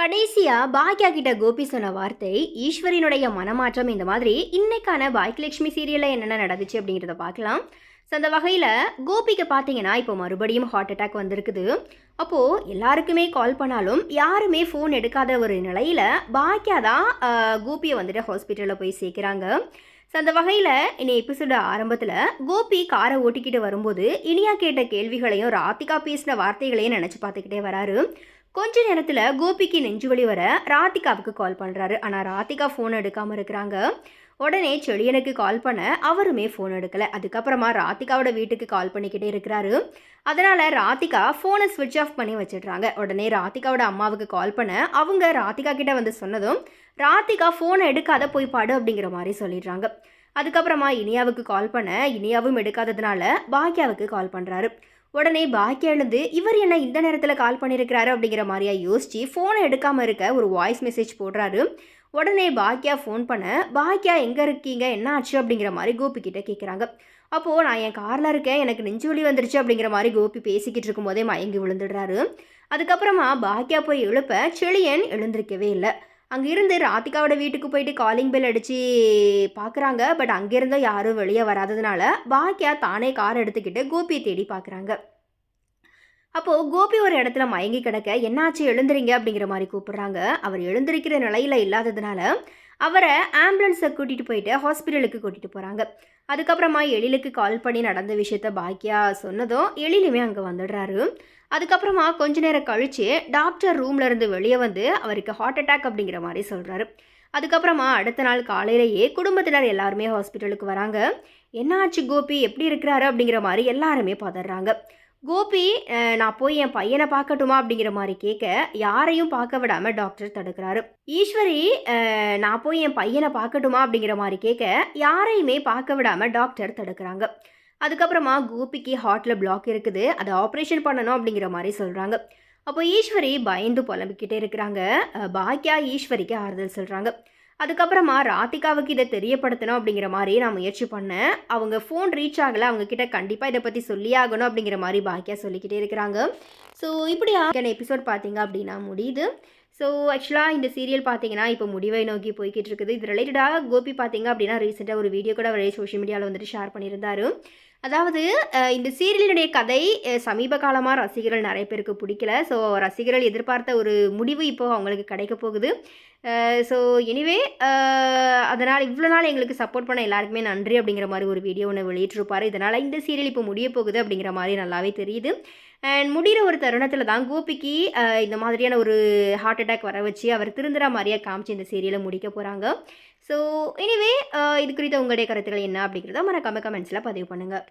கடைசியா பாக்யா கிட்ட கோபி சொன்ன வார்த்தை ஈஸ்வரினுடைய மனமாற்றம் இந்த மாதிரி இன்னைக்கான பாக்கியலட்சுமி சீரியல்ல என்னென்ன நடந்துச்சு அப்படிங்கிறத பார்க்கலாம். ஸோ அந்த வகையில் கோபிக்கு பார்த்தீங்கன்னா இப்போ மறுபடியும் ஹார்ட் அட்டாக் வந்திருக்குது. அப்போது எல்லாருக்குமே கால் பண்ணாலும் யாருமே ஃபோன் எடுக்காத ஒரு நிலையில் பாக்கியா தான் கோபியை வந்துட்டு ஹாஸ்பிட்டலில் போய் சேர்க்குறாங்க. ஸோ அந்த வகையில் இனி எபிசோட ஆரம்பத்தில் கோபி காரை ஓட்டிக்கிட்டு வரும்போது இனியா கேட்ட கேள்விகளையும் ராத்திகா பேசின வார்த்தைகளையும் நினச்சி பார்த்துக்கிட்டே வராரு. கொஞ்ச நேரத்தில் கோபிக்கு நெஞ்சு வலி வர ராதிகாவுக்கு கால் பண்ணுறாரு ஆனால் ராதிகா ஃபோன் எடுக்காமல் இருக்கிறாங்க. உடனே செழியனுக்கு கால் பண்ண அவருமே ஃபோன் எடுக்கலை. அதுக்கப்புறமா ராதிகாவோட வீட்டுக்கு கால் பண்ணிக்கிட்டே இருக்கிறாரு. அதனால் ராதிகா ஃபோனை ஸ்விட்ச் ஆஃப் பண்ணி வச்சிடுறாங்க. உடனே ராதிகாவோட அம்மாவுக்கு கால் பண்ண அவங்க ராதிகா கிட்ட வந்து சொன்னதும் ராதிகா ஃபோனை எடுக்காத போய் பாடு அப்படிங்கிற மாதிரி சொல்லிடுறாங்க. அதுக்கப்புறமா இனியாவுக்கு கால் பண்ண இனியாவும் எடுக்காததுனால பாக்யாவுக்கு கால் பண்ணுறாரு உடனே பாக்கியா எழுந்து இவர் என்ன இந்த நேரத்தில் கால் பண்ணியிருக்கிறாரு அப்படிங்கிற மாதிரியா யோசிச்சு ஃபோனை எடுக்காமல் இருக்க ஒரு வாய்ஸ் மெசேஜ் போடுறாரு. உடனே பாக்கியா ஃபோன் பண்ண பாக்கியா எங்கே இருக்கீங்க? என்ன ஆச்சு? அப்படிங்கிற மாதிரி கோபி கிட்ட கேட்குறாங்க அப்போது நான் என் காரில் இருக்கேன். எனக்கு நெஞ்சு வலி வந்துருச்சு அப்படிங்கிற மாதிரி கோபி பேசிக்கிட்டு இருக்கும்போதே மயங்கி விழுந்துடுறாரு. அதுக்கப்புறமா பாக்கியா போய் எழுப்ப செழியன் எழுந்திருக்கவே இல்லை. அங்கே இருந்து ராதிகாவோட வீட்டுக்கு போயிட்டு காலிங் பெல் அடித்து பார்க்குறாங்க பட் அங்கேருந்து யாரும் வெளியே வராததுனால பாக்கியா தானே கார் எடுத்துக்கிட்டு கோபியை தேடி பார்க்குறாங்க அப்போது கோபி ஒரு இடத்துல மயங்கி கிடக்க என்னாச்சு? எழுந்துறீங்க அப்படிங்கிற மாதிரி கூப்பிடுறாங்க. அவர் எழுந்திருக்கிற நிலையில் இல்லாததுனால அவரை ஆம்புலன்ஸை கூட்டிகிட்டு போயிட்டு ஹாஸ்பிட்டலுக்கு கூட்டிகிட்டு போகிறாங்க அதுக்கப்புறமா எழிலுக்கு கால் பண்ணி நடந்த விஷயத்த பாக்கியா சொன்னதும் எழிலுமே அங்கே வந்துடுறாரு. அதுக்கப்புறமா கொஞ்ச நேரம் கழித்து டாக்டர் ரூம்லேருந்து வெளியே வந்து அவருக்கு ஹார்ட் அட்டாக் அப்படிங்கிற மாதிரி சொல்கிறாரு அதுக்கப்புறமா அடுத்த நாள் காலையிலேயே குடும்பத்தினர் எல்லாருமே ஹாஸ்பிட்டலுக்கு வராங்க. என்ன ஆச்சு கோபி? எப்படி இருக்கிறாரு? அப்படிங்கிற மாதிரி எல்லாருமே பதறாங்க. கோபி நான் போய் என் பையனை பார்க்கட்டுமா அப்படிங்கிற மாதிரி கேட்க யாரையும் பார்க்க விடாம டாக்டர் தடுக்கிறாரு. ஈஸ்வரி நான் போய் என் பையனை பார்க்கட்டுமா அப்படிங்கிற மாதிரி கேட்க யாரையுமே பார்க்க விடாம டாக்டர் தடுக்கிறாங்க. அதுக்கப்புறமா கோபிக்கு ஹார்ட்ல பிளாக் இருக்குது. அதை ஆப்ரேஷன் பண்ணணும் அப்படிங்கிற மாதிரி சொல்றாங்க. அப்போ ஈஸ்வரி பயந்து புலம்பிக்கிட்டே இருக்கிறாங்க. பாக்கியா ஈஸ்வரிக்கு ஆறுதல் சொல்றாங்க. அதுக்கப்புறமா ராதிகாவுக்கு இதை தெரியப்படுத்தணும் அப்படிங்கிற மாதிரி நான் முயற்சி பண்ணேன். அவங்க ஃபோன் ரீச் ஆகலை. அவங்க கிட்ட கண்டிப்பாக இதை பற்றி சொல்லியே ஆகணும் அப்படிங்கிற மாதிரி பாக்கியா சொல்லிக்கிட்டே இருக்கிறாங்க. ஸோ இப்படி எபிசோட் பார்த்தீங்க அப்படின்னா முடியுது. ஸோ ஆக்சுவலாக இந்த சீரியல் பார்த்தீங்கன்னா இப்போ முடிவை நோக்கி போய்கிட்டு இருக்குது. இது ரிலேட்டடாக கோபி பார்த்தீங்க அப்படின்னா ரீசெண்டாக ஒரு வீடியோ கூட அவரே சோஷியல் மீடியாவில் வந்துட்டு ஷேர் பண்ணியிருந்தாரு. அதாவது இந்த சீரியலினுடைய கதை சமீப காலமாக ரசிகர்கள் நிறைய பேருக்கு பிடிக்கல. ஸோ ரசிகர்கள் எதிர்பார்த்த ஒரு முடிவு இப்போ அவங்களுக்கு கிடைக்க போகுது. ஸோ எனிவே அதனால் இவ்வளோ நாள் எங்களுக்கு சப்போர்ட் பண்ண எல்லாருக்குமே நன்றி அப்படிங்கிற மாதிரி ஒரு வீடியோ ஒன்று வெளியிட்டிருப்பார். இதனால் இந்த சீரியல் இப்போ முடிய போகுது அப்படிங்கிற மாதிரி நல்லாவே தெரியுது. அண்ட் முடிகிற ஒரு தருணத்தில் தான் கோபிக்கு இந்த மாதிரியான ஒரு ஹார்ட் அட்டாக் வர வச்சு அவர் திருந்துற மாதிரியே காமிச்சு இந்த சீரியலை முடிக்க போகிறாங்க ஸோ எனிவே uh, இது குறித்த உங்களுடைய கருத்துக்கள் என்ன அப்படிங்கிறத மறக்காம கமெண்ட்ஸில் பதிவு பண்ணுங்கள்